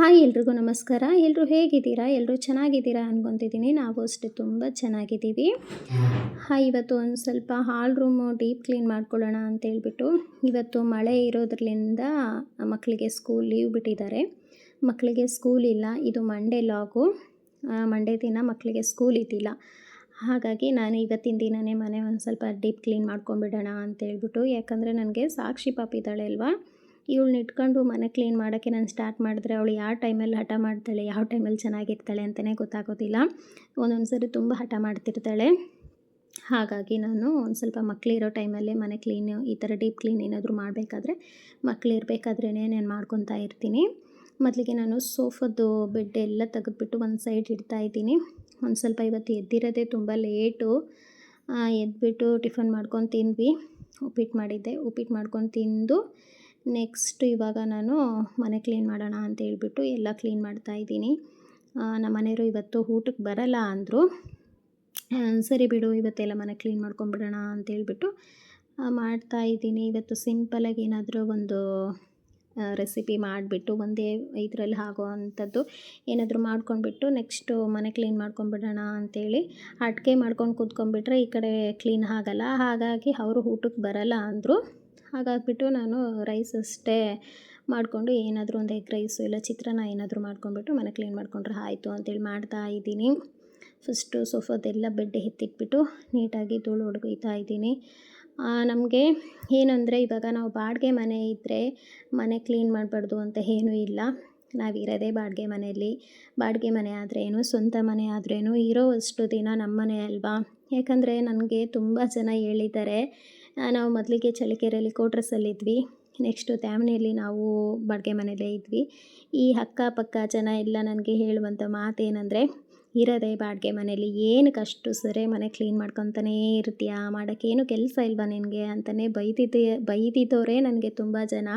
Hi ಎಲ್ರಿಗೂ ನಮಸ್ಕಾರ. ಎಲ್ಲರೂ ಹೇಗಿದ್ದೀರಾ? ಎಲ್ಲರೂ ಚೆನ್ನಾಗಿದ್ದೀರಾ ಅನ್ಕೊತಿದ್ದೀನಿ. ನಾವು ಅಷ್ಟೇ ತುಂಬ ಚೆನ್ನಾಗಿದ್ದೀವಿ. ಹಾಯ್ ಇವತ್ತು ಒಂದು ಸ್ವಲ್ಪ ಹಾಲ್ ರೂಮು ಡೀಪ್ ಕ್ಲೀನ್ ಮಾಡ್ಕೊಳ್ಳೋಣ ಅಂತ ಹೇಳ್ಬಿಟ್ಟು ಇವತ್ತು ಮಳೆ ಇರೋದ್ರಿಂದ ಮಕ್ಕಳಿಗೆ ಸ್ಕೂಲ್ ಲೀವ್ ಬಿಟ್ಟಿದ್ದಾರೆ. ಮಕ್ಕಳಿಗೆ ಸ್ಕೂಲ್ ಇಲ್ಲ. ಇದು ಮಂಡೇ ಲಾಗು. ಮಂಡೇ ದಿನ ಮಕ್ಕಳಿಗೆ ಸ್ಕೂಲ್ ಇದ್ದಿಲ್ಲ. ಹಾಗಾಗಿ ನಾನು ಇವತ್ತಿನ ದಿನವೇ ಮನೆ ಒಂದು ಸ್ವಲ್ಪ ಡೀಪ್ ಕ್ಲೀನ್ ಮಾಡ್ಕೊಂಬಿಡೋಣ ಅಂತ ಹೇಳ್ಬಿಟ್ಟು. ಯಾಕಂದರೆ ನನಗೆ ಸಾಕ್ಷಿ ಪಾಪ ಇದ್ದಾಳೆ ಅಲ್ವಾ? ಇವಳನ್ನ ಇಟ್ಕೊಂಡು ಮನೆ ಕ್ಲೀನ್ ಮಾಡೋಕ್ಕೆ ನಾನು ಸ್ಟಾರ್ಟ್ ಮಾಡಿದ್ರೆ ಅವಳು ಯಾವ ಟೈಮಲ್ಲಿ ಹಠ ಮಾಡ್ತಾಳೆ, ಯಾವ ಟೈಮಲ್ಲಿ ಚೆನ್ನಾಗಿರ್ತಾಳೆ ಅಂತಲೇ ಗೊತ್ತಾಗೋದಿಲ್ಲ. ಒಂದೊಂದು ಸರಿ ತುಂಬ ಹಠ ಮಾಡ್ತಿರ್ತಾಳೆ. ಹಾಗಾಗಿ ನಾನು ಒಂದು ಸ್ವಲ್ಪ ಮಕ್ಕಳಿರೋ ಟೈಮಲ್ಲೇ ಮನೆ ಕ್ಲೀನ್ ಈ ಥರ ಡೀಪ್ ಕ್ಲೀನ್ ಏನಾದರೂ ಮಾಡಬೇಕಾದ್ರೆ ಮಕ್ಳು ಇರಬೇಕಾದ್ರೇ ನಾನು ಮಾಡ್ಕೊತಾ ಇರ್ತೀನಿ. ಮೊದಲಿಗೆ ನಾನು ಸೋಫದ್ದು ಬೆಡ್ ಎಲ್ಲ ತೆಗೆದ್ಬಿಟ್ಟು ಒಂದು ಸೈಡ್ ಇಡ್ತಾ ಇದ್ದೀನಿ. ಒಂದು ಸ್ವಲ್ಪ ಇವತ್ತು ಎದ್ದಿರೋದೇ ತುಂಬ ಲೇಟು ಎದ್ಬಿಟ್ಟು ಟಿಫನ್ ಮಾಡ್ಕೊಂಡು ತಿಂದ್ವಿ. ಉಪ್ಪಿಟ್ಟು ಮಾಡಿದ್ದೆ. ಉಪ್ಪಿಟ್ಟು ಮಾಡ್ಕೊಂಡು ತಿಂದು ನೆಕ್ಸ್ಟ್ ಇವಾಗ ನಾನು ಮನೆ ಕ್ಲೀನ್ ಮಾಡೋಣ ಅಂತ ಹೇಳ್ಬಿಟ್ಟು ಎಲ್ಲ ಕ್ಲೀನ್ ಮಾಡ್ತಾ ಇದ್ದೀನಿ. ನಮ್ಮ ಮನೆಯವರು ಇವತ್ತು ಊಟಕ್ಕೆ ಬರಲ್ಲ ಅಂದರು. ಸರಿ ಬಿಡು, ಇವತ್ತೆಲ್ಲ ಮನೆ ಕ್ಲೀನ್ ಮಾಡ್ಕೊಂಬಿಡೋಣ ಅಂತೇಳ್ಬಿಟ್ಟು ಮಾಡ್ತಾ ಇದ್ದೀನಿ. ಇವತ್ತು ಸಿಂಪಲಾಗಿ ಏನಾದರೂ ಒಂದು ರೆಸಿಪಿ ಮಾಡಿಬಿಟ್ಟು ಒಂದೇ ಇದರಲ್ಲಿ ಆಗೋ ಅಂಥದ್ದು ಏನಾದರೂ ಮಾಡ್ಕೊಂಡ್ಬಿಟ್ಟು ನೆಕ್ಸ್ಟು ಮನೆ ಕ್ಲೀನ್ ಮಾಡ್ಕೊಂಬಿಡೋಣ ಅಂಥೇಳಿ ಅಡುಗೆ ಮಾಡ್ಕೊಂಡು ಕೂತ್ಕೊಂಡ್ಬಿಟ್ರೆ ಈ ಕಡೆ ಕ್ಲೀನ್ ಆಗಲ್ಲ. ಹಾಗಾಗಿ ಅವರು ಊಟಕ್ಕೆ ಬರಲ್ಲ ಅಂದರು. ಹಾಗಾಗಿಬಿಟ್ಟು ನಾನು ರೈಸ್ ಅಷ್ಟೇ ಮಾಡಿಕೊಂಡು ಏನಾದರೂ ಒಂದು ಎಗ್ ರೈಸು ಇಲ್ಲ ಚಿತ್ರಾನ್ನ ಏನಾದರೂ ಮಾಡ್ಕೊಂಡ್ಬಿಟ್ಟು ಮನೆ ಕ್ಲೀನ್ ಮಾಡಿಕೊಂಡ್ರೆ ಆಯಿತು ಅಂತೇಳಿ ಮಾಡ್ತಾ ಇದ್ದೀನಿ. ಫಸ್ಟು ಸೋಫಾದೆಲ್ಲ ಬೆಡ್ ಎತ್ತಿಟ್ಬಿಟ್ಟು ನೀಟಾಗಿ ಧೂಳು ಹೊಡ್ಕೊಯ್ತಾ ಇದ್ದೀನಿ. ನಮಗೆ ಏನಂದರೆ ಇವಾಗ ನಾವು ಬಾಡಿಗೆ ಮನೆ ಇದ್ದರೆ ಮನೆ ಕ್ಲೀನ್ ಮಾಡಬಾರ್ದು ಅಂತ ಏನೂ ಇಲ್ಲ. ನಾವಿರೋದೇ ಬಾಡಿಗೆ ಮನೆಯಲ್ಲಿ. ಬಾಡಿಗೆ ಮನೆ ಆದ್ರೇನು, ಸ್ವಂತ ಮನೆ ಆದ್ರೇನು ಇರೋ ಅಷ್ಟು ದಿನ ನಮ್ಮ ಮನೆ ಅಲ್ವಾ? ಯಾಕಂದರೆ ನನಗೆ ತುಂಬ ಜನ ಹೇಳಿದ್ದಾರೆ ನಾವು ಮೊದಲಿಗೆ ಚಳ್ಳಕೆರೆಯಲ್ಲಿ ಕೋಟ್ರಸಲ್ಲಿದ್ವಿ. ನೆಕ್ಸ್ಟು ತ್ಯಾಮನೆಯಲ್ಲಿ ನಾವು ಬಾಡಿಗೆ ಮನೆಯಲ್ಲೇ ಇದ್ವಿ. ಈ ಅಕ್ಕಪಕ್ಕ ಜನ ಎಲ್ಲ ನನಗೆ ಹೇಳುವಂಥ ಮಾತೇನೆಂದರೆ, ಇರೋದೇ ಬಾಡಿಗೆ ಮನೇಲಿ ಏನು ಅಷ್ಟು ಸರಿ ಮನೆ ಕ್ಲೀನ್ ಮಾಡ್ಕೊತಾನೇ ಇರ್ತೀಯ? ಮಾಡೋಕ್ಕೇನು ಕೆಲಸ ಇಲ್ವಾ ನಿನಗೆ? ಅಂತಲೇ ಬೈದಿದ್ದೆ ಬೈದಿದ್ದವರೇ ನನಗೆ ತುಂಬ ಜನ.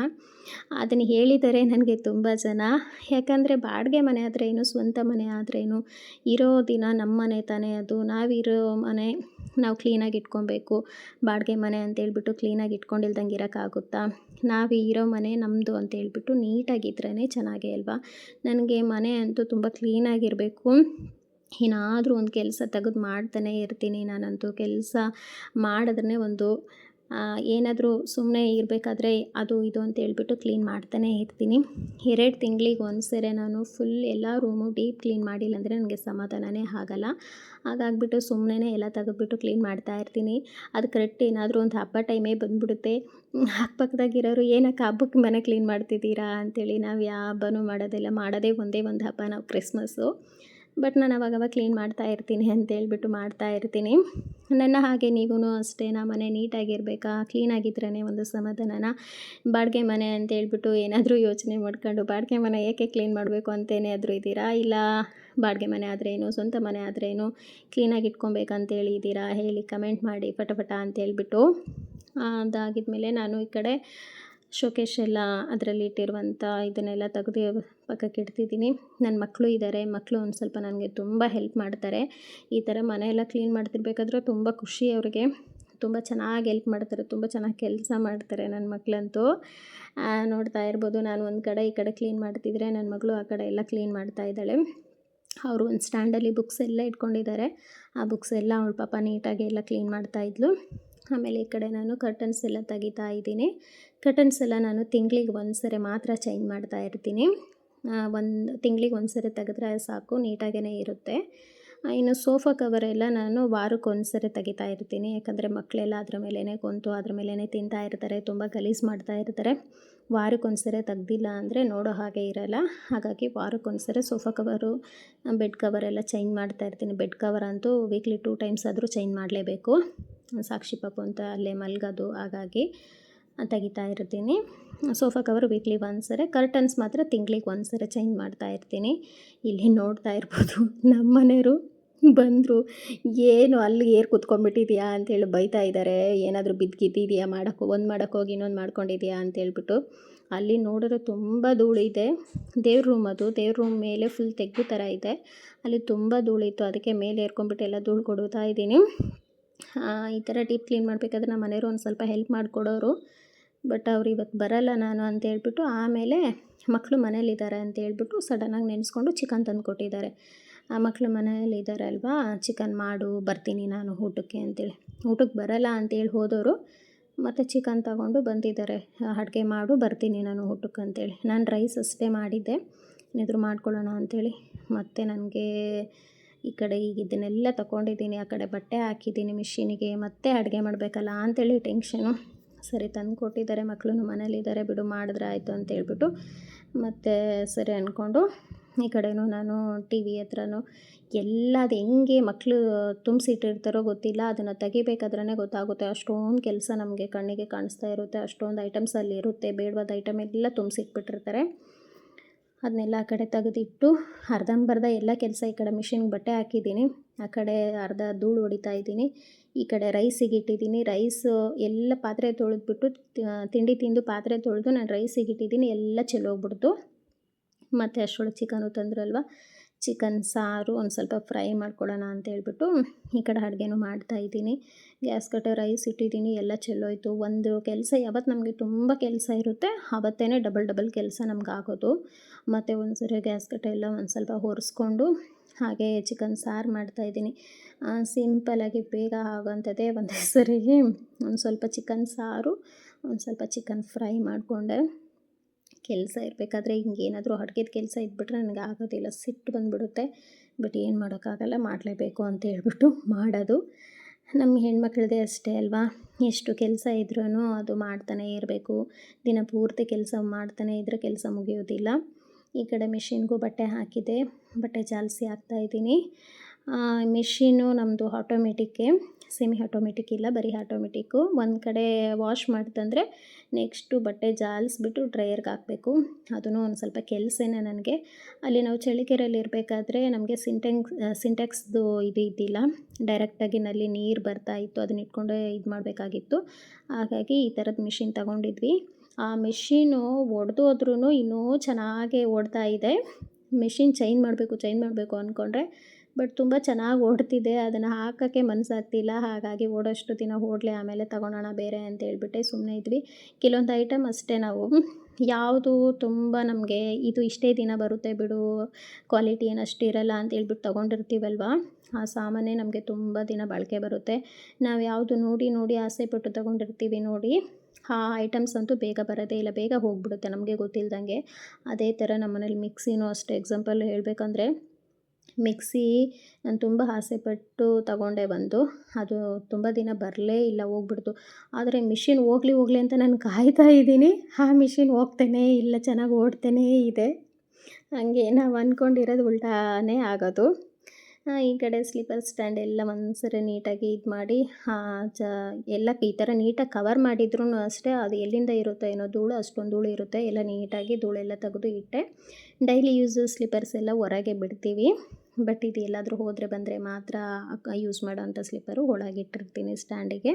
ಅದನ್ನು ಹೇಳಿದರೆ ನನಗೆ ತುಂಬ ಜನ. ಯಾಕಂದರೆ ಬಾಡಿಗೆ ಮನೆ ಆದ್ರೇನು, ಸ್ವಂತ ಮನೆ ಆದ್ರೇನು, ಇರೋ ದಿನ ನಮ್ಮ ಮನೆ ತಾನೇ ಅದು. ನಾವಿರೋ ಮನೆ ನಾವು ಕ್ಲೀನಾಗಿ ಇಟ್ಕೊಬೇಕು. ಬಾಡಿಗೆ ಮನೆ ಅಂತೇಳ್ಬಿಟ್ಟು ಕ್ಲೀನಾಗಿ ಇಟ್ಕೊಂಡಿಲ್ದಂಗೆ ಇರೋಕ್ಕಾಗುತ್ತಾ? ನಾವು ಇರೋ ಮನೆ ನಮ್ಮದು ಅಂತೇಳ್ಬಿಟ್ಟು ನೀಟಾಗಿದ್ರೇ ಚೆನ್ನಾಗೇ ಅಲ್ವಾ? ನನಗೆ ಮನೆ ಅಂತೂ ತುಂಬ ಕ್ಲೀನಾಗಿರಬೇಕು ಏನಾದರೂ ಒಂದು ಕೆಲಸ ತೆಗೆದು ಮಾಡ್ತಾನೆ ಇರ್ತೀನಿ ನಾನಂತೂ. ಕೆಲಸ ಮಾಡಿದ್ರೆ ಒಂದು ಏನಾದರೂ ಸುಮ್ಮನೆ ಇರಬೇಕಾದ್ರೆ ಅದು ಇದು ಅಂತ ಹೇಳ್ಬಿಟ್ಟು ಕ್ಲೀನ್ ಮಾಡ್ತಾನೆ ಇರ್ತೀನಿ. ಎರಡು ತಿಂಗಳಿಗೆ ಒಂದು ಸರಿ ನಾನು ಫುಲ್ ಎಲ್ಲ ರೂಮು ಡೀಪ್ ಕ್ಲೀನ್ ಮಾಡಿಲ್ಲ ಅಂದರೆ ನನಗೆ ಸಮಾಧಾನನೇ ಆಗಲ್ಲ. ಹಾಗಾಗ್ಬಿಟ್ಟು ಸುಮ್ಮನೆ ಎಲ್ಲ ತೆಗೆದ್ಬಿಟ್ಟು ಕ್ಲೀನ್ ಮಾಡ್ತಾ ಇರ್ತೀನಿ. ಅದು ಕರೆಕ್ಟ್ ಏನಾದರೂ ಒಂದು ಹಬ್ಬ ಟೈಮೇ ಬಂದುಬಿಡುತ್ತೆ. ಅಕ್ಕಪಕ್ಕದಾಗಿರೋರು ಏನಕ್ಕೆ ಹಬ್ಬಕ್ಕೆ ಮನೆ ಕ್ಲೀನ್ ಮಾಡ್ತಿದ್ದೀರಾ? ಅಂಥೇಳಿ ನಾವು ಯಾವ ಹಬ್ಬನೂ ಮಾಡೋದಿಲ್ಲ. ಮಾಡೋದೇ ಒಂದೇ ಒಂದು ಹಬ್ಬ, ನಾವು ಕ್ರಿಸ್ಮಸ್ಸು ಬಟ್ ನಾನು ಅವಾಗವಾಗ ಕ್ಲೀನ್ ಮಾಡ್ತಾ ಇರ್ತೀನಿ ಅಂತೇಳ್ಬಿಟ್ಟು ಮಾಡ್ತಾ ಇರ್ತೀನಿ. ನನ್ನ ಹಾಗೆ ನೀವೂ ಅಷ್ಟೇ, ನಾ ಮನೆ ನೀಟಾಗಿರಬೇಕಾ? ಕ್ಲೀನಾಗಿದ್ರೇ ಒಂದು ಸಮಾಧಾನನ? ಬಾಡಿಗೆ ಮನೆ ಅಂತೇಳ್ಬಿಟ್ಟು ಏನಾದರೂ ಯೋಚನೆ ಮಾಡ್ಕೊಂಡು ಬಾಡಿಗೆ ಮನೆ ಏಕೆ ಕ್ಲೀನ್ ಮಾಡಬೇಕು ಅಂತೇನಾದರೂ ಇದ್ದೀರಾ? ಇಲ್ಲ ಬಾಡಿಗೆ ಮನೆ ಆದ್ರೇನು, ಸ್ವಂತ ಮನೆ ಆದ್ರೇನು ಕ್ಲೀನಾಗಿ ಇಟ್ಕೊಬೇಕಂತೇಳಿ ಇದ್ದೀರಾ? ಹೇಳಿ ಕಮೆಂಟ್ ಮಾಡಿ, ಪಟಪಟ ಅಂತ ಅಂತೇಳ್ಬಿಟ್ಟು ಅದಾಗಿದ್ಮೇಲೆ ನಾನು ಈ ಕಡೆ ಶೋಕೇಶ್ ಎಲ್ಲ ಅದರಲ್ಲಿ ಇಟ್ಟಿರುವಂಥ ಇದನ್ನೆಲ್ಲ ತೆಗೆದು ಪಕ್ಕಕ್ಕೆ ಇಡ್ತಿದ್ದೀನಿ. ನನ್ನ ಮಕ್ಕಳು ಇದ್ದಾರೆ ಮಕ್ಕಳು ಒಂದು ಸ್ವಲ್ಪ ನನಗೆ ತುಂಬ ಹೆಲ್ಪ್ ಮಾಡ್ತಾರೆ. ಈ ಥರ ಮನೆಯೆಲ್ಲ ಕ್ಲೀನ್ ಮಾಡ್ತಿರ್ಬೇಕಾದ್ರೆ ತುಂಬ ಖುಷಿ ಅವ್ರಿಗೆ. ತುಂಬ ಚೆನ್ನಾಗಿ ಹೆಲ್ಪ್ ಮಾಡ್ತಾರೆ, ತುಂಬ ಚೆನ್ನಾಗಿ ಕೆಲಸ ಮಾಡ್ತಾರೆ ನನ್ನ ಮಕ್ಕಳಂತೂ ನೋಡ್ತಾ ಇರ್ಬೋದು, ನಾನು ಒಂದು ಕಡೆ ಈ ಕಡೆ ಕ್ಲೀನ್ ಮಾಡ್ತಿದ್ರೆ ನನ್ನ ಮಗಳು ಆ ಕಡೆ ಎಲ್ಲ ಕ್ಲೀನ್ ಮಾಡ್ತಾ ಇದ್ದಾಳೆ. ಅವರು ಒಂದು ಸ್ಟ್ಯಾಂಡಲ್ಲಿ ಬುಕ್ಸ್ ಎಲ್ಲ ಇಟ್ಕೊಂಡಿದ್ದಾರೆ. ಆ ಬುಕ್ಸ್ ಎಲ್ಲ ಅವಳು ಪಾಪ ನೀಟಾಗಿ ಎಲ್ಲ ಕ್ಲೀನ್ ಮಾಡ್ತಾಯಿದ್ಲು ಆಮೇಲೆ ಈ ಕಡೆ ನಾನು ಕರ್ಟನ್ಸ್ ಎಲ್ಲ ತೆಗಿತಾ ಇದ್ದೀನಿ. ಕರ್ಟನ್ಸ್ ಎಲ್ಲ ನಾನು ತಿಂಗಳಿಗೆ ಒಂದು ಸರಿ ಮಾತ್ರ ಚೇಂಜ್ ಮಾಡ್ತಾ ಇರ್ತೀನಿ. ಒಂದು ತಿಂಗಳಿಗೆ ಒಂದು ಸರಿ ತೆಗೆದ್ರೆ ಸಾಕು ನೀಟಾಗೇ ಇರುತ್ತೆ. ಇನ್ನು ಸೋಫಾ ಕವರೆಲ್ಲ ನಾನು ವಾರಕ್ಕೆ ಒಂದು ಸರಿ ತೆಗಿತಾ ಇರ್ತೀನಿ. ಯಾಕಂದರೆ ಮಕ್ಕಳೆಲ್ಲ ಅದ್ರ ಮೇಲೇ ಕುಂತು, ಅದ್ರ ಮೇಲೇ ತಿಂತಾ ಇರ್ತಾರೆ, ತುಂಬ ಗಲೀಜು ಮಾಡ್ತಾ ಇರ್ತಾರೆ. ವಾರಕ್ಕೊಂದು ಸರಿ ತೆಗ್ದಿಲ್ಲ ಅಂದರೆ ನೋಡೋ ಹಾಗೆ ಇರಲ್ಲ. ಹಾಗಾಗಿ ವಾರಕ್ಕೊಂದು ಸರಿ ಸೋಫಾ ಕವರು ಬೆಡ್ ಕವರೆಲ್ಲ ಚೇಂಜ್ ಮಾಡ್ತಾ ಇರ್ತೀನಿ. ಬೆಡ್ ಕವರ್ ಅಂತೂ ವೀಕ್ಲಿ ಟೂ ಟೈಮ್ಸ್ ಆದರೂ ಚೇಂಜ್ ಮಾಡಲೇಬೇಕು. ಸಾಕ್ಷಿ ಪಾಪು ಅಂತ ಅಲ್ಲೇ ಮಲ್ಗೋದು, ಹಾಗಾಗಿ ತೆಗಿತಾ ಇರ್ತೀನಿ. ಸೋಫಾ ಕವರ್ ವೀಕ್ಲಿ ಒಂದು ಸರಿ ಕರ್ಟನ್ಸ್ ಮಾತ್ರ ತಿಂಗ್ಳಿಗೆ ಒಂದು ಸರಿ ಚೇಂಜ್ ಮಾಡ್ತಾ ಇರ್ತೀನಿ. ಇಲ್ಲಿ ನೋಡ್ತಾ ಇರ್ಬೋದು ನಮ್ಮ ಮನೆಯವರು ಬಂದರು, ಏನು ಅಲ್ಲಿ ಏರ್ ಕುತ್ಕೊಂಡ್ಬಿಟ್ಟಿದ್ಯಾ? ಅಂತೇಳಿ ಬೈತಾ ಇದ್ದಾರೆ ಏನಾದರೂ ಬಿದ್ದಿದ್ದಿದೆಯಾ ಮಾಡೋಕ್ಕೆ ಒಂದು ಮಾಡೋಕ್ಕೋಗಿ ಇನ್ನೊಂದು ಮಾಡ್ಕೊಂಡಿದ್ಯಾ ಅಂತೇಳ್ಬಿಟ್ಟು ಅಲ್ಲಿ ನೋಡಿದ್ರೆ ತುಂಬ ಧೂಳಿದೆ. ದೇವ್ರ ರೂಮ್ ಅದು. ದೇವ್ರ ರೂಮ್ ಮೇಲೆ ಫುಲ್ ತೆಗ್ಗು ಥರ ಇದೆ. ಅಲ್ಲಿ ತುಂಬ ಧೂಳಿತ್ತು. ಅದಕ್ಕೆ ಮೇಲೆ ಏರ್ಕೊಂಡ್ಬಿಟ್ಟು ಎಲ್ಲ ಧೂಳು ಕೊಡುತ್ತಾ ಇದ್ದೀನಿ. ಈ ಥರ ಡೀಪ್ ಕ್ಲೀನ್ ಮಾಡಬೇಕಾದ್ರೆ ನಮ್ಮ ಮನೆಯವರು ಒಂದು ಸ್ವಲ್ಪ ಹೆಲ್ಪ್ ಮಾಡಿಕೊಡೋರು. ಬಟ್ ಅವ್ರು ಇವತ್ತು ಬರಲ್ಲ ನಾನು ಅಂತ ಹೇಳ್ಬಿಟ್ಟು ಆಮೇಲೆ ಮಕ್ಕಳು ಮನೇಲಿದ್ದಾರೆ ಅಂತ ಹೇಳ್ಬಿಟ್ಟು ಸಡನ್ನಾಗಿ ನೆನೆಸ್ಕೊಂಡು ಚಿಕನ್ ತಂದು ಕೊಟ್ಟಿದ್ದಾರೆ. ಆ ಮಕ್ಕಳು ಮನೇಲಿದ್ದಾರೆ ಅಲ್ವಾ? ಚಿಕನ್ ಮಾಡು, ಬರ್ತೀನಿ ನಾನು ಊಟಕ್ಕೆ ಅಂತೇಳಿ. ಊಟಕ್ಕೆ ಬರಲ್ಲ ಅಂತೇಳಿ ಹೋದವರು ಮತ್ತು ಚಿಕನ್ ತಗೊಂಡು ಬಂದಿದ್ದಾರೆ. ಅಡುಗೆ ಮಾಡು, ಬರ್ತೀನಿ ನಾನು ಊಟಕ್ಕೆ ಅಂತೇಳಿ. ನಾನು ರೈಸ್ ಅಷ್ಟೇ ಮಾಡಿದ್ದೆ. ಏನಾದರೂ ಮಾಡ್ಕೊಳ್ಳೋಣ ಅಂಥೇಳಿ ಮತ್ತು ನನಗೆ ಈ ಕಡೆ ಈಗ ಇದನ್ನೆಲ್ಲ ತಗೊಂಡಿದ್ದೀನಿ. ಆ ಕಡೆ ಬಟ್ಟೆ ಹಾಕಿದ್ದೀನಿ ಮಿಷಿನಿಗೆ. ಮತ್ತೆ ಅಡುಗೆ ಮಾಡಬೇಕಲ್ಲ ಅಂಥೇಳಿ ಟೆನ್ಷನು. ಸರಿ, ತಂದು ಕೊಟ್ಟಿದ್ದಾರೆ ಮಕ್ಕಳು ಮನೇಲಿದ್ದಾರೆ, ಬಿಡು ಮಾಡಿದ್ರೆ ಆಯಿತು ಅಂತ ಹೇಳ್ಬಿಟ್ಟು ಮತ್ತು ಸರಿ ಅಂದ್ಕೊಂಡು ಈ ಕಡೆನೂ ನಾನು ಟಿ ವಿ ಹತ್ರನೂ ಎಲ್ಲ ಅದು ಹೆಂಗೆ ಮಕ್ಕಳು ತುಂಬಿಸಿಟ್ಟಿರ್ತಾರೋ ಗೊತ್ತಿಲ್ಲ, ಅದನ್ನು ತೆಗಿಬೇಕಾದ್ರೇ ಗೊತ್ತಾಗುತ್ತೆ. ಅಷ್ಟೊಂದು ಕೆಲಸ ನಮಗೆ ಕಣ್ಣಿಗೆ ಕಾಣಿಸ್ತಾ ಇರುತ್ತೆ, ಅಷ್ಟೊಂದು ಐಟಮ್ಸ್ ಅಲ್ಲಿ ಇರುತ್ತೆ, ಬೇಡವಾದ ಐಟಮ್ ಎಲ್ಲ ತುಂಬಿಸಿಟ್ಬಿಟ್ಟಿರ್ತಾರೆ. ಅದನ್ನೆಲ್ಲ ಆ ಕಡೆ ತೆಗೆದಿಟ್ಟು ಅರ್ಧಂಬರ್ಧ ಎಲ್ಲ ಕೆಲಸ ಈ ಕಡೆ ಮಿಷಿನ್ಗೆ ಬಟ್ಟೆ ಹಾಕಿದ್ದೀನಿ. ಆ ಕಡೆ ಅರ್ಧ ಧೂಳು ಹೊಡಿತಾ ಇದ್ದೀನಿ. ಈ ಕಡೆ ರೈಸಿಗೆ ಇಟ್ಟಿದ್ದೀನಿ. ರೈಸ್ ಎಲ್ಲ ಪಾತ್ರೆ ತೊಳೆದ್ಬಿಟ್ಟು ತಿಂಡಿ ತಿಂದು ಪಾತ್ರೆ ತೊಳೆದು ನಾನು ರೈಸಿಗೆ ಇಟ್ಟಿದ್ದೀನಿ. ಎಲ್ಲ ಚೆಲ್ಲೋಗ್ಬಿಡ್ತು ಮತ್ತು ಅಷ್ಟರೊಳಗೆ ಚಿಕನು ತಂದ್ರಲ್ವ? ಚಿಕನ್ ಸಾರು ಒಂದು ಸ್ವಲ್ಪ ಫ್ರೈ ಮಾಡ್ಕೊಡೋಣ ಅಂತ ಹೇಳ್ಬಿಟ್ಟು ಈ ಕಡೆ ಅಡುಗೆನೂ ಮಾಡ್ತಾಯಿದ್ದೀನಿ ಗ್ಯಾಸ್ ಕಟ್ಟೆ ರೈಸ್ ಇಟ್ಟಿದ್ದೀನಿ. ಎಲ್ಲ ಚೆಲ್ಲೋಯ್ತು ಒಂದು ಕೆಲಸ ಯಾವತ್ತು ನಮಗೆ ತುಂಬ ಕೆಲಸ ಇರುತ್ತೆ ಆವತ್ತೇ ಡಬಲ್ ಡಬಲ್ ಕೆಲಸ ನಮ್ಗೆ ಆಗೋದು. ಮತ್ತು ಒಂದು ಸರಿ ಗ್ಯಾಸ್ ಕಟ್ಟೆ ಎಲ್ಲ ಒಂದು ಸ್ವಲ್ಪ ಒರೆಸ್ಕೊಂಡು ಹಾಗೆ ಚಿಕನ್ ಸಾರು ಮಾಡ್ತಾಯಿದ್ದೀನಿ ಸಿಂಪಲಾಗಿ ಬೇಗ ಆಗೋಂಥದ್ದೇ ಒಂದು ಸರಿ ಒಂದು ಸ್ವಲ್ಪ ಚಿಕನ್ ಸಾರು, ಒಂದು ಸ್ವಲ್ಪ ಚಿಕನ್ ಫ್ರೈ ಮಾಡಿಕೊಂಡೆ. ಕೆಲಸ ಇರಬೇಕಾದ್ರೆ ಹಿಂಗೇನಾದರೂ ಅಡುಗೆದ ಕೆಲಸ ಇದ್ಬಿಟ್ರೆ ನನಗೆ ಆಗೋದಿಲ್ಲ, ಸಿಟ್ಟು ಬಂದುಬಿಡುತ್ತೆ. ಬಟ್ ಏನು ಮಾಡೋಕ್ಕಾಗಲ್ಲ, ಮಾಡಲೇಬೇಕು ಅಂತ ಹೇಳ್ಬಿಟ್ಟು ಮಾಡೋದು. ನಮ್ಮ ಹೆಣ್ಮಕ್ಳದೇ ಅಷ್ಟೇ ಅಲ್ವಾ? ಎಷ್ಟು ಕೆಲಸ ಇದ್ರೂ ಅದು ಮಾಡ್ತಾನೆ ಇರಬೇಕು. ದಿನ ಪೂರ್ತಿ ಕೆಲಸ ಮಾಡ್ತಾನೆ ಇದ್ದರೆ ಕೆಲಸ ಮುಗಿಯೋದಿಲ್ಲ. ಈ ಕಡೆ ಮಿಷಿನ್ಗೂ ಬಟ್ಟೆ ಹಾಕಿದೆ, ಬಟ್ಟೆ ಜಾಲಿಸಿ ಹಾಕ್ತಾಯಿದ್ದೀನಿ ಮಿಷಿನು ನಮ್ಮದು ಆಟೋಮೆಟಿಕ್ಕೆ ಸೆಮಿ ಆಟೋಮೆಟಿಕ್ ಇಲ್ಲ, ಬರೀ ಆಟೋಮೆಟಿಕ್ಕು ಒಂದು ಕಡೆ ವಾಶ್ ಮಾಡ್ತಂದರೆ ನೆಕ್ಸ್ಟು ಬಟ್ಟೆ ಜಾಲಿಸ್ಬಿಟ್ಟು ಡ್ರೈಯರ್ಗೆ ಹಾಕಬೇಕು. ಅದೂ ಒಂದು ಸ್ವಲ್ಪ ಕೆಲಸನೇ ನನಗೆ. ಅಲ್ಲಿ ನಾವು ಚಳಿಕೆರೆಯಲ್ಲಿ ಇರಬೇಕಾದ್ರೆ ನಮಗೆ ಸಿಂಟೆಕ್ಸ್ ಸಿಂಟೆಕ್ಸ್ದು ಇದು ಇದ್ದಿಲ್ಲ. ಡೈರೆಕ್ಟಾಗಿ ನಲ್ಲಿ ನೀರು ಬರ್ತಾ ಇತ್ತು, ಅದನ್ನ ಇಟ್ಕೊಂಡೇ ಇದು ಮಾಡಬೇಕಾಗಿತ್ತು. ಹಾಗಾಗಿ ಈ ಥರದ ಮಿಷಿನ್ ತಗೊಂಡಿದ್ವಿ. ಆ ಮಿಷೀನು ಒಡೆದು ಹೋದ್ರೂ ಇನ್ನೂ ಚೆನ್ನಾಗೇ ಓಡ್ತಾ ಇದೆ. ಮೆಷಿನ್ ಚೈನ್ ಮಾಡಬೇಕು ಚೈನ್ ಮಾಡಬೇಕು ಅಂದ್ಕೊಂಡ್ರೆ ಬಟ್ ತುಂಬ ಚೆನ್ನಾಗಿ ಓಡ್ತಿದೆ. ಅದನ್ನು ಹಾಕೋಕ್ಕೆ ಮನಸ್ಸಾಗ್ತಿಲ್ಲ ಹಾಗಾಗಿ ಓಡೋಷ್ಟು ದಿನ ಓಡಲಿ, ಆಮೇಲೆ ತಗೊಳ್ಳೋಣ ಬೇರೆ ಅಂತ ಹೇಳ್ಬಿಟ್ಟೆ ಸುಮ್ಮನೆ ಇದ್ವಿ. ಕೆಲವೊಂದು ಐಟಮ್ ಅಷ್ಟೇ ನಾವು. ಯಾವುದು ತುಂಬ ನಮಗೆ ಇದು ಇಷ್ಟೇ ದಿನ ಬರುತ್ತೆ ಬಿಡು ಕ್ವಾಲಿಟಿ ಏನು ಅಷ್ಟು ಇರಲ್ಲ ಅಂತ ಹೇಳ್ಬಿಟ್ಟು ತೊಗೊಂಡಿರ್ತೀವಲ್ವ? ಆ ಸಾಮಾನೇ ನಮಗೆ ತುಂಬ ದಿನ ಬಾಳಿಕೆ ಬರುತ್ತೆ. ನಾವು ಯಾವುದು ನೋಡಿ ನೋಡಿ ಆಸೆ ಪಟ್ಟು ತೊಗೊಂಡಿರ್ತೀವಿ ನೋಡಿ. ಆ ಐಟಮ್ಸ್ ಅಂತೂ ಬೇಗ ಬರೋದೇ ಇಲ್ಲ, ಬೇಗ ಹೋಗ್ಬಿಡುತ್ತೆ ನಮಗೆ ಗೊತ್ತಿಲ್ದಂಗೆ. ಅದೇ ಥರ ನಮ್ಮನೇಲಿ ಮಿಕ್ಸಿನೂ ಅಷ್ಟೇ. ಎಕ್ಸಾಂಪಲ್ ಹೇಳಬೇಕಂದ್ರೆ, ಮಿಕ್ಸಿ ನಾನು ತುಂಬ ಆಸೆಪಟ್ಟು ತಗೊಂಡೆ ಬಂದು. ಅದು ತುಂಬ ದಿನ ಬರಲೇ ಇಲ್ಲ, ಹೋಗ್ಬಿಡ್ತು. ಆದರೆ ಮಿಷಿನ್ ಹೋಗ್ಲಿ ಹೋಗಲಿ ಅಂತ ನಾನು ಕಾಯ್ತಾ ಇದ್ದೀನಿ. ಆ ಮಿಷಿನ್ ಹೋಗ್ತಾನೇ ಇಲ್ಲ, ಚೆನ್ನಾಗಿ ಓಡ್ತಾನೇ ಇದೆ. ಹಂಗೆ ನಾವು ಅಂದ್ಕೊಂಡಿರೋದು ಉಲ್ಟಾನೇ ಆಗೋದು. ಈ ಕಡೆ ಸ್ಲೀಪರ್ ಸ್ಟ್ಯಾಂಡ್ ಎಲ್ಲ ಒಂದ್ಸರಿ ನೀಟಾಗಿ ಇದು ಮಾಡಿ ಚ, ಎಲ್ಲ ಈ ಥರ ನೀಟಾಗಿ ಕವರ್ ಮಾಡಿದ್ರೂ ಅಷ್ಟೇ, ಅದು ಎಲ್ಲಿಂದ ಇರುತ್ತೋ ಏನೋ ಧೂಳು, ಅಷ್ಟೊಂದು ಧೂಳು ಇರುತ್ತೆ, ಎಲ್ಲ ನೀಟಾಗಿ ಧೂಳೆಲ್ಲ ತೆಗೆದು ಇಟ್ಟೆ. ಡೈಲಿ ಯೂಸ್ ಸ್ಲೀಪರ್ಸ್ ಎಲ್ಲ ಹೊರಗೆ ಬಿಡ್ತೀವಿ ಬಟ್ ಇದು ಎಲ್ಲಾದರೂ ಹೋದರೆ ಬಂದರೆ ಮಾತ್ರ ಯೂಸ್ ಮಾಡೋವಂಥ ಸ್ಲೀಪರು ಒಳಗಿಟ್ಟಿರ್ತೀನಿ ಸ್ಟ್ಯಾಂಡಿಗೆ.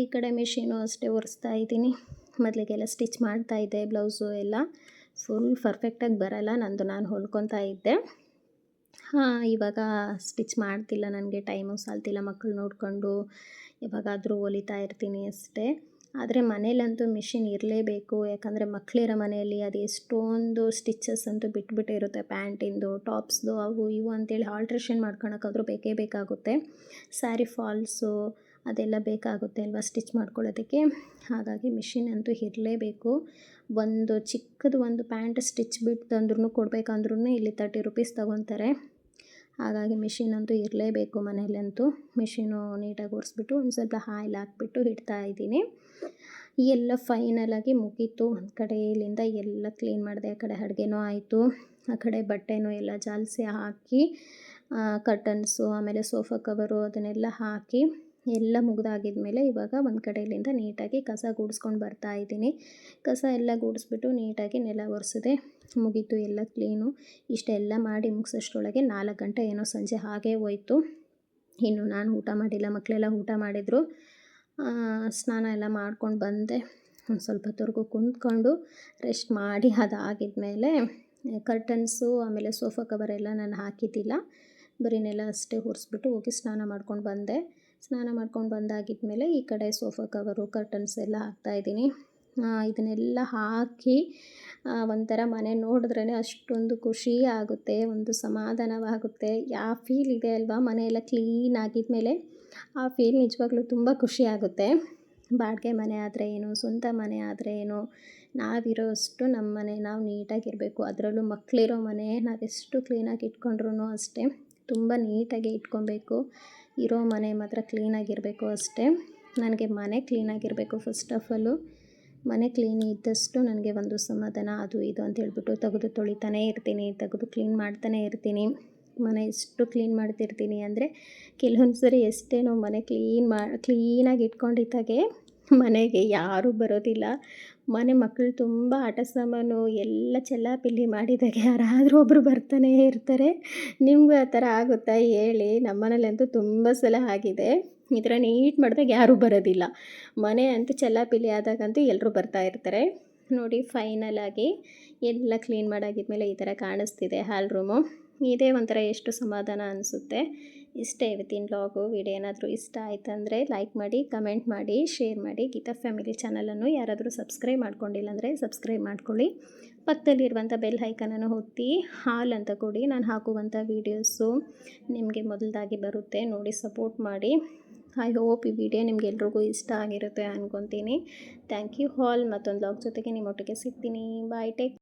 ಈ ಕಡೆ ಮಿಷಿನು ಅಷ್ಟೇ ಒರೆಸ್ತಾ ಇದ್ದೀನಿ. ಮೊದಲಿಗೆಲ್ಲ ಸ್ಟಿಚ್ ಮಾಡ್ತಾಯಿದ್ದೆ ಬ್ಲೌಸು ಎಲ್ಲ. ಫುಲ್ ಪರ್ಫೆಕ್ಟಾಗಿ ಬರೋಲ್ಲ, ನಂದು ನಾನು ಹೊಲ್ಕೊತಾ ಇದ್ದೆ. ಹಾಂ, ಇವಾಗ ಸ್ಟಿಚ್ ಮಾಡ್ತಿಲ್ಲ ನನಗೆ, ಟೈಮು ಸಾಲ್ತಿಲ್ಲ ಮಕ್ಕಳು ನೋಡಿಕೊಂಡು ಯಾವಾಗಾದರೂ ಹೊಲಿತಾ ಇರ್ತೀನಿ ಅಷ್ಟೇ. ಆದರೆ ಮನೇಲಂತೂ ಮಿಷಿನ್ ಇರಲೇಬೇಕು, ಯಾಕಂದರೆ ಮಕ್ಕಳಿರೋ ಮನೆಯಲ್ಲಿ ಅದು ಎಷ್ಟೊಂದು ಸ್ಟಿಚಸ್ ಅಂತೂ ಬಿಟ್ಬಿಟ್ಟಿರುತ್ತೆ, ಪ್ಯಾಂಟಿಂದು, ಟಾಪ್ಸ್ದು, ಅವು ಇವು ಅಂತೇಳಿ ಆಲ್ಟ್ರೇಷನ್ ಮಾಡ್ಕೊಳಕ್ಕಾದ್ರೂ ಬೇಕೇ ಬೇಕಾಗುತ್ತೆ. ಸ್ಯಾರಿ ಫಾಲ್ಸು ಅದೆಲ್ಲ ಬೇಕಾಗುತ್ತೆ ಅಲ್ವಾ ಸ್ಟಿಚ್ ಮಾಡ್ಕೊಳ್ಳೋದಕ್ಕೆ? ಹಾಗಾಗಿ ಮಿಷಿನ್ ಅಂತೂ ಇರಲೇಬೇಕು. ಒಂದು ಚಿಕ್ಕದು ಒಂದು ಪ್ಯಾಂಟ್ ಸ್ಟಿಚ್ ಬಿಟ್ಟು ತಂದ್ರೂ ಕೊಡಬೇಕಂದ್ರೂ ಇಲ್ಲಿ ತರ್ಟಿ ರುಪೀಸ್ ತೊಗೊತಾರೆ. ಹಾಗಾಗಿ ಮಿಷಿನ್ ಅಂತೂ ಇರಲೇಬೇಕು ಮನೆಯಲ್ಲಂತೂ. ಮಿಷಿನು ನೀಟಾಗಿ ಒರೆಸ್ಬಿಟ್ಟು ಒಂದು ಸ್ವಲ್ಪ ಹಾಯಿಲ್ ಹಾಕ್ಬಿಟ್ಟು ಇಡ್ತಾ ಇದ್ದೀನಿ. ಎಲ್ಲ ಫೈನಲಾಗಿ ಮುಗೀತು. ಒಂದು ಕಡೆಯಿಂದ ಎಲ್ಲ ಕ್ಲೀನ್ ಮಾಡಿದೆ, ಆ ಕಡೆ ಅಡುಗೆನೂ ಆಯಿತು. ಆ ಕಡೆ ಬಟ್ಟೆನೂ ಎಲ್ಲ ಜಾಲಿಸಿ ಹಾಕಿ ಕರ್ಟನ್ಸು ಆಮೇಲೆ ಸೋಫಾ ಕವರು ಅದನ್ನೆಲ್ಲ ಹಾಕಿ ಎಲ್ಲ ಮುಗಿದಾಗಿದ್ಮೇಲೆ ಇವಾಗ ಒಂದು ಕಡೆಯಿಂದ ನೀಟಾಗಿ ಕಸ ಗುಡಿಸ್ಕೊಂಡು ಬರ್ತಾ ಇದ್ದೀನಿ. ಕಸ ಎಲ್ಲ ಗುಡಿಸ್ಬಿಟ್ಟು ನೀಟಾಗಿ ನೆಲ ಒರೆಸಿದೆ. ಮುಗೀತು ಎಲ್ಲ ಕ್ಲೀನು. ಇಷ್ಟೆಲ್ಲ ಮಾಡಿ ಮುಗಿಸೋಷ್ಟ್ರೊಳಗೆ ನಾಲ್ಕು ಗಂಟೆ ಏನೋ ಸಂಜೆ ಹಾಗೇ ಹೋಯ್ತು. ಇನ್ನು ನಾನು ಊಟ ಮಾಡಿಲ್ಲ ಮಕ್ಕಳೆಲ್ಲ ಊಟ ಮಾಡಿದರು. ಸ್ನಾನ ಎಲ್ಲ ಮಾಡ್ಕೊಂಡು ಬಂದೆ. ಒಂದು ಸ್ವಲ್ಪ ಹೊತ್ತವರೆಗೂ ಕುಂತ್ಕೊಂಡು ರೆಸ್ಟ್ ಮಾಡಿ ಅದಾಗಿದ್ಮೇಲೆ ಕರ್ಟನ್ಸು ಆಮೇಲೆ ಸೋಫಾ ಕವರೆಲ್ಲ ನಾನು ಹಾಕಿದ್ದಿಲ್ಲ. ಬರೀನೆಲ್ಲ ಅಷ್ಟೇ ಒರೆಸ್ಬಿಟ್ಟು ಹೋಗಿ ಸ್ನಾನ ಮಾಡ್ಕೊಂಡು ಬಂದೆ. ಸ್ನಾನ ಮಾಡ್ಕೊಂಡು ಬಂದಾಗಿದ್ಮೇಲೆ ಈ ಕಡೆ ಸೋಫಾ ಕವರು ಕರ್ಟನ್ಸ್ ಎಲ್ಲ ಹಾಕ್ತಾಯಿದ್ದೀನಿ ಇದನ್ನೆಲ್ಲ ಹಾಕಿ ಒಂಥರ ಮನೆ ನೋಡಿದ್ರೇ ಅಷ್ಟೊಂದು ಖುಷಿ ಆಗುತ್ತೆ, ಒಂದು ಸಮಾಧಾನವಾಗುತ್ತೆ. ಯಾವ ಫೀಲ್ ಇದೆ ಅಲ್ವಾ? ಮನೆಯೆಲ್ಲ ಕ್ಲೀನ್ ಆಗಿದ್ಮೇಲೆ ಆ ಫೀಲ್ ನಿಜವಾಗ್ಲೂ ತುಂಬ ಖುಷಿ ಆಗುತ್ತೆ. ಬಾಡಿಗೆ ಮನೆ ಆದರೆ ಏನು? ಸ್ವಂತ ಮನೆ ಆದರೆ ಏನು? ನಾವಿರೋ ಅಷ್ಟು ನಮ್ಮ ಮನೆ, ನಾವು ನೀಟಾಗಿರಬೇಕು ಅದರಲ್ಲೂ ಮಕ್ಕಳಿರೋ ಮನೆ ನಾವೆಷ್ಟು ಕ್ಲೀನಾಗಿ ಇಟ್ಕೊಂಡ್ರೂ ಅಷ್ಟೇ. ತುಂಬ ನೀಟಾಗಿ ಇಟ್ಕೊಬೇಕು. ಇರೋ ಮನೆ ಮಾತ್ರ ಕ್ಲೀನಾಗಿರಬೇಕು ಅಷ್ಟೇ. ನನಗೆ ಮನೆ ಕ್ಲೀನಾಗಿರಬೇಕು ಫಸ್ಟ್ ಆಫ್ ಆಲು ಮನೆ ಕ್ಲೀನ್ ಇದ್ದಷ್ಟು ನನಗೆ ಒಂದು ಸಮಾಧಾನ, ಅದು ಇದು ಅಂತ ಹೇಳ್ಬಿಟ್ಟು ತೆಗೆದು ತೊಳಿತಾನೆ ಇರ್ತೀನಿ, ತೆಗೆದು ಕ್ಲೀನ್ ಮಾಡ್ತಾನೆ ಇರ್ತೀನಿ. ಮನೆ ಎಷ್ಟು ಕ್ಲೀನ್ ಮಾಡ್ತಿರ್ತೀನಿ ಅಂದರೆ ಕೆಲವೊಂದು ಸರಿ ಎಷ್ಟೇನೋ ಮನೆ ಕ್ಲೀನ್ ಮಾ ಕ್ಲೀನಾಗಿ ಇಟ್ಕೊಂಡಿದ್ದಾಗೆ ಮನೆಗೆ ಯಾರೂ ಬರೋದಿಲ್ಲ. ಮನೆ ಮಕ್ಕಳು ತುಂಬ ಆಟ ಸಾಮಾನು ಎಲ್ಲ ಚೆಲ್ಲಾಪಿಲ್ಲಿ ಮಾಡಿದಾಗ. ಯಾರಾದರೂ ಒಬ್ಬರು ಬರ್ತಾನೇ ಇರ್ತಾರೆ. ನಿಮಗೂ ಆ ಥರ ಆಗುತ್ತಾ ಹೇಳಿ. ನಮ್ಮ ಮನೇಲಂತೂ ತುಂಬ ಸಲ ಆಗಿದೆ. ಈ ಥರ ನೀಟ್ ಮಾಡಿದಾಗ ಯಾರೂ ಬರೋದಿಲ್ಲ. ಮನೆ ಅಂತೂ ಚೆಲ್ಲಾಪಿಲ್ಲಿ ಆದಾಗಂತೂ ಎಲ್ಲರೂ ಬರ್ತಾ ಇರ್ತಾರೆ. ನೋಡಿ ಫೈನಲ್ ಆಗಿ ಎಲ್ಲ ಕ್ಲೀನ್ ಮಾಡಾಗಿದ್ಮೇಲೆ ಈ ಥರ ಕಾಣಿಸ್ತಿದೆ ಹಾಲ್ ರೂಮು ಇದೇ ಒಂಥರ ಎಷ್ಟು ಸಮಾಧಾನ ಅನಿಸುತ್ತೆ. ಇಷ್ಟೇ ಇವತ್ತಿನ ಬ್ಲಾಗು ವಿಡಿಯೋ ಏನಾದರೂ ಇಷ್ಟ ಆಯ್ತಂದರೆ ಲೈಕ್ ಮಾಡಿ ಕಮೆಂಟ್ ಮಾಡಿ ಶೇರ್ ಮಾಡಿ. ಗೀತಾ ಫ್ಯಾಮಿಲಿ ಚಾನಲನ್ನು ಯಾರಾದರೂ ಸಬ್ಸ್ಕ್ರೈಬ್ ಮಾಡ್ಕೊಂಡಿಲ್ಲ ಅಂದರೆ ಸಬ್ಸ್ಕ್ರೈಬ್ ಮಾಡ್ಕೊಳ್ಳಿ. ಪಕ್ಕದಲ್ಲಿರುವಂಥ ಬೆಲ್ ಹೈಕನನ್ನು ಒತ್ತಿ, ಹಾಲ್ ಅಂತ ಕೊಡಿ. ನಾನು ಹಾಕುವಂಥ ವೀಡಿಯೋಸು ನಿಮಗೆ ಮೊದಲದಾಗಿ ಬರುತ್ತೆ. ನೋಡಿ ಸಪೋರ್ಟ್ ಮಾಡಿ. ಐ ಹೋಪ್ ಈ ವಿಡಿಯೋ ನಿಮಗೆಲ್ರಿಗೂ ಇಷ್ಟ ಆಗಿರುತ್ತೆ ಅಂದ್ಕೊತೀನಿ ಥ್ಯಾಂಕ್ ಯು ಹಾಲ್ ಮತ್ತೊಂದು ಬ್ಲಾಗ್ ಜೊತೆಗೆ ನಿಮ್ಮೊಟ್ಟಿಗೆ ಸಿಗ್ತೀನಿ. Bye take